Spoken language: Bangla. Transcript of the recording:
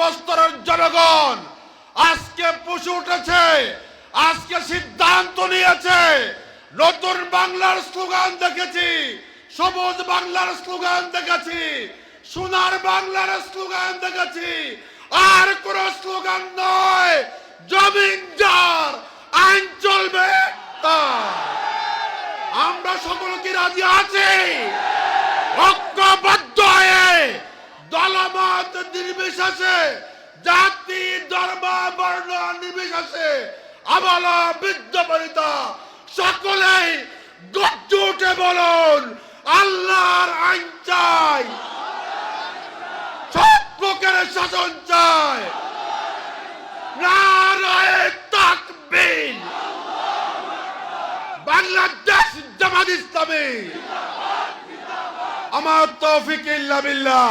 সর্বস্তরের জনগণ। আজকে পুষে উঠেছে, আজকে সিদ্ধান্ত নিয়েছে, নতুন বাংলার স্লোগান দেখেছি, সবুজ বাংলার স্লোগান দেখেছি, সোনার বাংলার স্লোগান দেখেছি, আর কোন স্লোগান নয়, জমিন যার, আইন চলবে তা আমরা সকল কি রাজি আছি? দলমত নির্বিশেষে, জাতি, ধর্ম, বর্ণ নির্বিশেষে আবাল বৃদ্ধ সকলেই গর্জে উঠে বলুন, আল্লাহর আইন চাই। সব প্রকারের শাসন চাই। বাংলাদেশ জামাত ইসলামী। আমার তৌফিক ইল্লা বিল্লাহ।